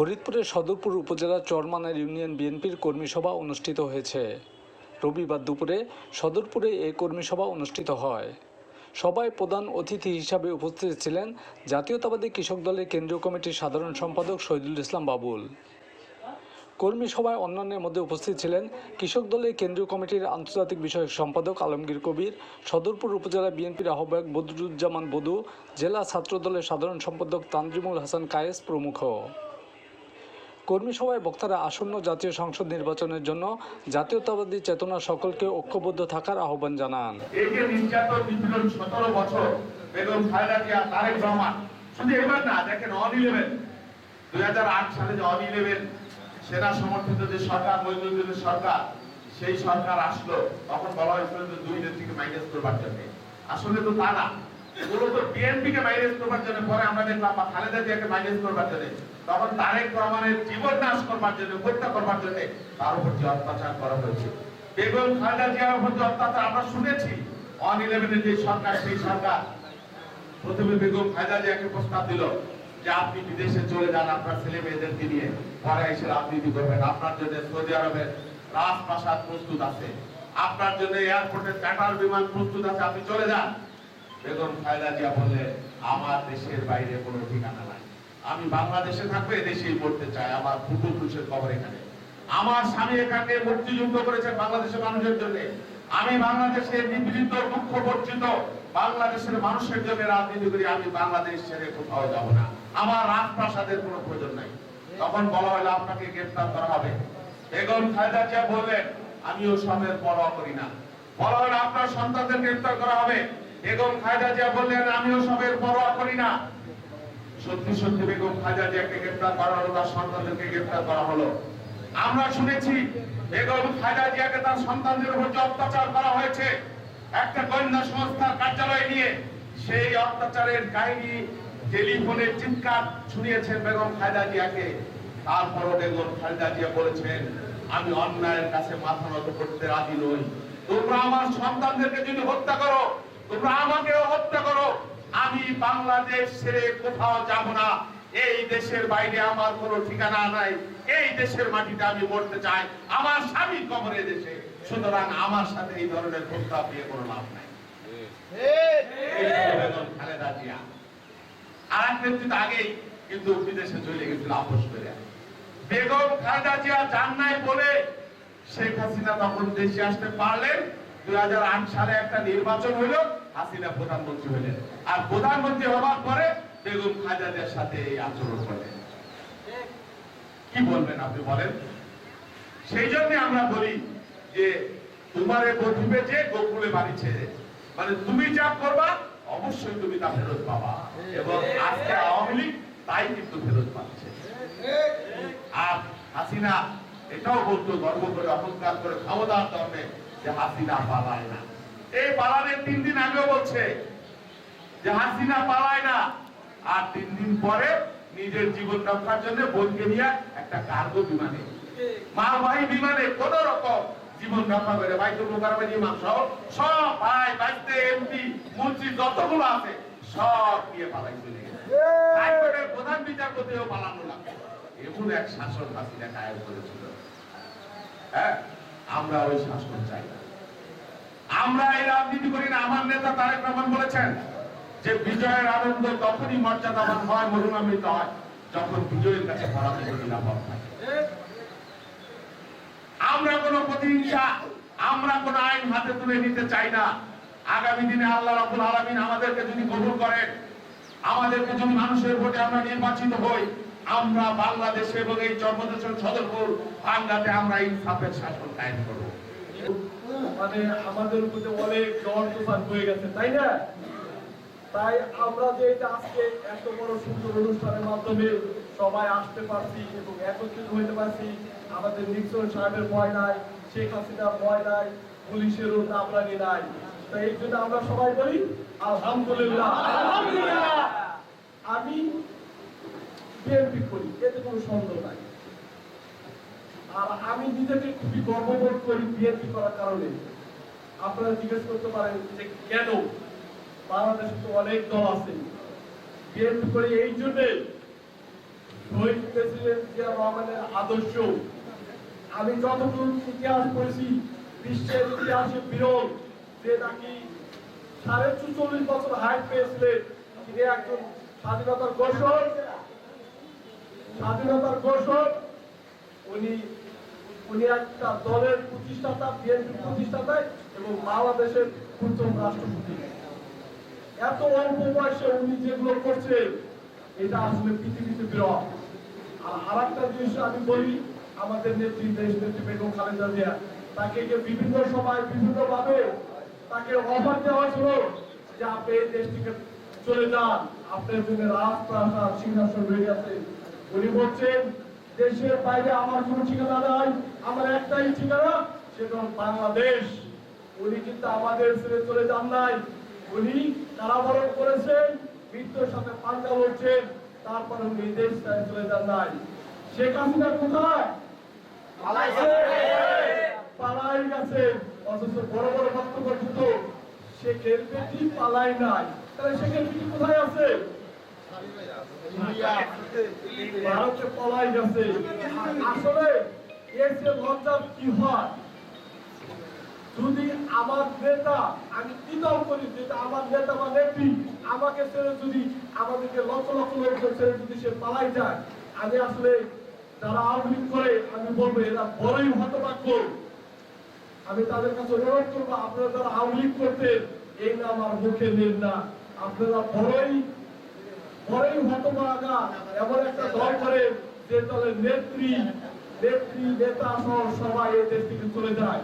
ফরিদপুরের সদরপুর উপজেলার চরমানের ইউনিয়ন বিএনপির কর্মী সভা অনুষ্ঠিত হয়েছে। রবিবার দুপুরে সদরপুরে এই কর্মী সভা অনুষ্ঠিত হয়। সভায় প্রধান অতিথি হিসাবে উপস্থিত ছিলেন জাতীয়তাবাদী কৃষক দলের কেন্দ্রীয় কমিটির সাধারণ সম্পাদক শহীদুল ইসলাম বাবুল। কর্মী সভায় অন্যান্যের মধ্যে উপস্থিত ছিলেন কৃষক দলের কেন্দ্রীয় কমিটির আন্তর্জাতিক বিষয়ক সম্পাদক আলমগীর কবির, সদরপুর উপজেলা বিএনপির আহ্বায়ক বদরুজ্জামান বদু জেলা ছাত্র দলের সাধারণ সম্পাদক তানজিমুল হাসান কায়েস প্রমুখ। কর্মী সভায় বক্তারা আসন্ন জাতীয় সংসদ নির্বাচনের জন্য জাতীয়তাবাদী চেতনা সকলকে ঐক্যবদ্ধ থাকার আহ্বান জানান। শুধু এবার না, দেখেন অন ইলেভেন দুই সালে যে অন ইলেভেন সেনা সমর্থিত যে সরকার, মহিনুদ্দিনের সরকার, সেই সরকার আসলো। তখন বলা হয়েছিল যে দুই নেত্রীকে মাইনাস করবার জন্য। আসলে তো তা না। মাইনাস করবার জন্য পরে আমরা দেখলাম বা খালেদা মাইনাস করবার জন্য। তখন তারেক রহমানের জীবন নাশ করবার জন্য, হত্যা করবার জন্য তার উপর যে অত্যাচার করা হয়েছে। বেগম খালেদা জিয়ার উপর যে অত্যাচার আমরা শুনেছি অন ইলেভেনের যে সরকার, সেই সরকার প্রথমে বেগম খালেদা জিয়াকে প্রস্তাব দিল যে আপনি বিদেশে চলে যান আপনার ছেলে মেয়েদেরকে নিয়ে। পরে এসে রাজনীতি করবেন। আপনার জন্য সৌদি আরবের রাজপ্রাসাদ প্রস্তুত আছে। আপনার জন্য এয়ারপোর্টের কাটার বিমান প্রস্তুত আছে। আপনি চলে যান। বেগম খালেদা জিয়া বললেন আমার দেশের বাইরে কোনো ঠিকানা নাই। আমি বাংলাদেশে থাকব দেশেই পড়তে চাই, আমার পূর্বপুরুষের কবর এখানে। আমার স্বামী এখানে মুক্তিযুদ্ধ করেছেন বাংলাদেশের মানুষের জন্য। আমি বাংলাদেশের নিপীড়িত দুঃখ বর্জিত বাংলাদেশের মানুষের জন্য রাজনীতি করি, আমি বাংলাদেশ ছেড়ে কোথাও যাব না। আমার রাজপ্রাসাদের কোনো প্রয়োজন নাই। তখন বলা হলো, আপনাকে গ্রেফতার করা হবে। বেগম খালেদা জিয়া বললেন আমি ও সবের পরোয়া করি না। বলা হলো, আপনার সন্তানদের গ্রেফতার করা হবে। বেগম খালেদা জিয়া বললেন, আমিও সবের পরোয়া করি না। সত্যি সত্যি, বেগম খালেদা জিয়াকে গ্রেফতার করা হলো, তার সন্তানদেরকে গ্রেফতার করা হলো। আমরা শুনেছি বেগম খালেদা জিয়াকে তার সন্তানদের উপর যে অত্যাচার করা হয়েছে, একটা গোয়েন্দা সংস্থার কার্যালয়ে নিয়ে সেই অত্যাচারের কাহিনী টেলিফোনে চিৎকার শুনিয়েছেন বেগম খালেদা জিয়াকে। তারপরও বেগম খালেদা জিয়া বলেছেন, আমি অন্যায়ের কাছে মাথা নত করতে রাজি নই। তোমরা আমার সন্তানদেরকে যদি হত্যা করো তোমরা আমাকেও হত্যা করো। আমি বাংলাদেশ ছেড়ে কোথাও যাব না। এই দেশের বাইরে আমার কোনো ঠিকানা নাই। এই দেশের মাটিতে আমি মরতে চাই। আমার স্বামী কবরে দেশে। সুতরাং আমার সাথে এই ধরনের প্রস্তাব দিয়ে কোনো লাভ নাই। বেগম খালেদা জিয়া নাই বলে শেখ হাসিনা তখন দেশে আসতে পারলেন। সালে একটা নির্বাচন হলো, হাসিনা প্রধানমন্ত্রী হলেন। আর প্রধানমন্ত্রী হবার পরে বেগম খালেদা জিয়ার সাথে এই আচরণ কি বলবেন আপনি বলেন? সেই জন্য আমরা বলি যে তোমারে গোকুলে বাড়ি ছেড়ে মানে তুমি যা করবা, অবশ্যই তুমি তা ফেরত পাবা। এবং আজকে আওয়ামী লীগ তাই কিন্তু ফেরত পাচ্ছে। আর হাসিনা এটাও বলতো গর্ব করে অহংকার করে ক্ষমতার দমে যে হাসিনা পালায় না। এই পালানের তিন দিন আগেও বলছে যে হাসিনা পালায় না। আর তিন দিন পরে নিজের জীবন রক্ষার জন্য বোনকে নিয়ে একটা কার্গো বিমানে। মালবাহী বিমানে কোন রকম জীবন রক্ষা করে বাইতুল মোকাররমে ইমাম সহ সব ভাই বাইতে এমপি মন্ত্রী যতগুলো আছে সব নিয়ে পালাই চলে গেছে। হাইকোর্টের প্রধান বিচারপতিও পালানো লাগবে। এমন এক শাসন হাসিনা কায়েম করেছিল। হ্যাঁ? আমরা ওই শাসন চাই। আমরা এই রাজনীতি করি না, আমার নেতা তারেক রহমান বলেছেন যে বিজয়ের আনন্দ তখনই মর্যাদাবান হয় মহিমান্বিত হয়, যখন বিজয়ের কাছে পরাজয় নিরাপদ থাকে আমরা কোন প্রতিহিংসা, আমরা কোন আইন হাতে তুলে নিতে চাই না। আগামী দিনে আল্লাহ রাব্বুল আলামিন আমাদেরকে যদি কবুল করেন, আমাদেরকে যদি মানুষের ভোটে আমরা নির্বাচিত হই আমরা বাংলাদেশে এবং এই জন্মদেশের সদরপুর বাংলাতে আমরা ইনসাফের শাসন কায়েম করব। মানে আমাদের উপরে অনেক ঝড় তুফান হয়ে গেছে তাই না? তাই আমরা যে এটা আজকে এত বড় সুন্দর অনুষ্ঠানের মাধ্যমে সবাই আসতে পারছি এবং একত্রিত হইতে পারছি। আমাদের নিক্সন সাহেবের ভয় নাই শেখ হাসিনার ভয় নাই পুলিশেরও দাবরানি নাই। তো এই জন্য আমরা সবাই বলি আলহামদুলিল্লাহ। আলহামদুলিল্লাহ। বিএনপি করি এতে কোনো সন্দেহ নাই। আর আমি নিজেকে খুবই গর্ববোধ করি বিএনপি করার কারণে। আপনারা জিজ্ঞেস করতে পারেন যে কেন বাংলাদেশে তো অনেক দল আছে। বিএনপি করি এই জন্যে শহীদ প্রেসিডেন্ট জিয়া রহমানের আদর্শ। আমি যতটুকু ইতিহাস পড়েছি, বিশ্বের ইতিহাসে বিরল, যে নাকি সাড়ে চুচল্লিশ বছর হাইট পেয়েছিলেন। তিনি একজন স্বাধীনতার ঘোষক। স্বাধীনতার ঘোষক, উনি উনি একটা দলের প্রতিষ্ঠাতা, বিএনপির প্রতিষ্ঠাতা এবং বাংলাদেশের প্রথম রাষ্ট্রপতি। এত অল্প বয়সে উনি যেগুলো করছেন এটা আসলে পৃথিবীতে বিরল আর আরেকটা জিনিস আমি বলি, আমাদের নেত্রী, দেশ নেত্রী বেগম খালেদা জিয়া, তাকে যে বিভিন্ন সময় বিভিন্ন ভাবে তাকে অফার দেওয়া হয়েছিল যে আপনি এই দেশ চলে যান, আপনার জন্য রাজপ্রাসাদ সিংহাসন রয়ে গেছে উনি বলছেন দেশের বাইরে আমার কোনো ঠিকানা নাই আমার একটাই ঠিকানা সেটা বাংলাদেশ। উনি কিন্তু আমাদের ছেড়ে চলে যান নাই। উনি কারাবরণ করেছেন মৃত্যুর সাথে পাঞ্জা লড়ছেন তারপরে উনি দেশ ছেড়ে চলে যান নাই। শেখ হাসিনা কোথায়? পালাই গেছে। অথচ বড় বড় বক্তব্য সে খেলবেটি পালাই নাই। তাহলে সে খেলবেটি কোথায় আছে? ভারতে পলাই গেছে। আসলে এর যে লজ্জার কি হয়? যদি আমার নেতা, আমি দ্বিদল করি, যেটা আমার নেতা বা নেত্রী, আমাকে ছেড়ে যদি আমাদেরকে লক্ষ লক্ষ লোককে ছেড়ে যদি সে পালাই যায়, আমি আসলে যারা আওয়ামী করে, আমি বলব এরা বড়ই হতবাক্য আমি তাদের কাছে অনুরোধ করব, আপনারা যারা আওয়ামী লীগ করতেন, এই নাম আর মুখে নেন না। আপনারা বড়ই বড়ই হতভাগা, এমন একটা দল করে যে দলের নেত্রী নেত্রী, নেতা সহ সবাই এদের থেকে চলে যায়।